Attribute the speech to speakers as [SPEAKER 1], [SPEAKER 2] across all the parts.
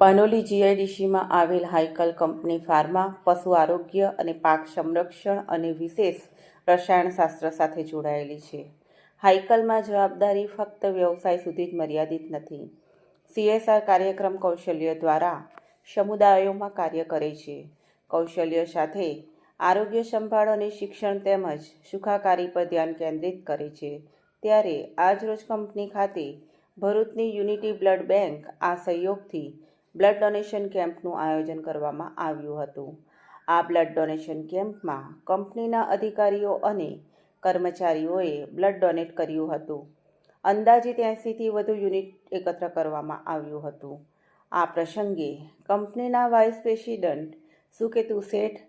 [SPEAKER 1] પાનોલી જીઆઈડીસીમાં આવેલ હાઇકલ company pharma, પશુ આરોગ્ય અને પાક સંરક્ષણ અને વિશેષ રસાયણશાસ્ત્ર સાથે જોડાયેલી છે. હાઇકલમાં જવાબદારી ફક્ત વ્યવસાય સુધી જ મર્યાદિત નથી. સીએસઆર કાર્યક્રમ કૌશલ્ય દ્વારા સમુદાયોમાં કાર્ય કરે છે. કૌશલ્ય સાથે આરોગ્ય સંભાળ અને શિક્ષણ તેમજ સુખાકારી પર ધ્યાન કેન્દ્રિત કરે છે. ત્યારે આજરોજ કંપની ખાતે ભરૂચની યુનિટી બ્લડ બેંક આ સહયોગથી બ્લડ ડોનેશન કેમ્પનું આયોજન કરવામાં આવ્યું હતું. આ બ્લડ ડોનેશન કેમ્પમાં કંપનીના અધિકારીઓ અને કર્મચારીઓએ બ્લડ ડોનેટ કર્યું હતું. અંદાજિત એંસીથી વધુ યુનિટ એકત્ર કરવામાં આવ્યું હતું. આ પ્રસંગે કંપનીના વાઇસ પ્રેસિડન્ટ સુકેતુ શેઠ,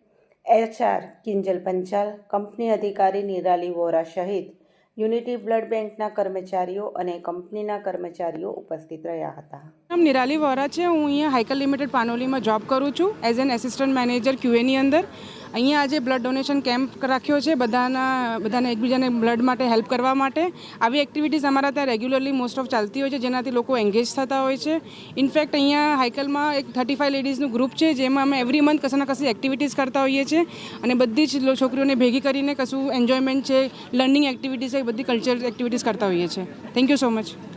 [SPEAKER 1] એચઆર કિંજલ પંચાલ, કંપની અધિકારી નિરાલી વોરા સહિત યુનિટી બ્લડ બેંકના કર્મચારીઓ અને કંપનીના કર્મચારીઓ ઉપસ્થિત રહ્યા હતા.
[SPEAKER 2] નામ નિરાલી વોરા છે. હું અહીંયા હાઇકલ લિમિટેડ પાનોલીમાં જોબ કરું છું. એઝ એન એસિસ્ટન્ટ મેનેજર ક્યુએની અંદર. અહીંયા આજે બ્લડ ડોનેશન કેમ્પ રાખ્યો છે. બધાના, બધાને એકબીજાને બ્લડ માટે હેલ્પ કરવા માટે. આવી એક્ટિવિટીઝ અમારા ત્યાં રેગ્યુલરલી મોસ્ટ ઓફ ચાલતી હોય છે, જેનાથી લોકો એન્ગેજ થતા હોય છે. ઇનફેક્ટ અહીંયા હાઇકલમાં એક થર્ટી ફાઇવ લેડીઝનું ગ્રુપ છે, જેમાં અમે એવરી મંથ કશાના કશી એક્ટિવિટીઝ કરતા હોઈએ છીએ. અને બધી જ છોકરીઓને ભેગી કરીને કશું એન્જોયમેન્ટ છે, લર્નિંગ એક્ટિવિટીઝ છે બધી કલ્ચરલ એક્ટિવિટીઝ કરતા હોઈએ છીએ. Thank you so much.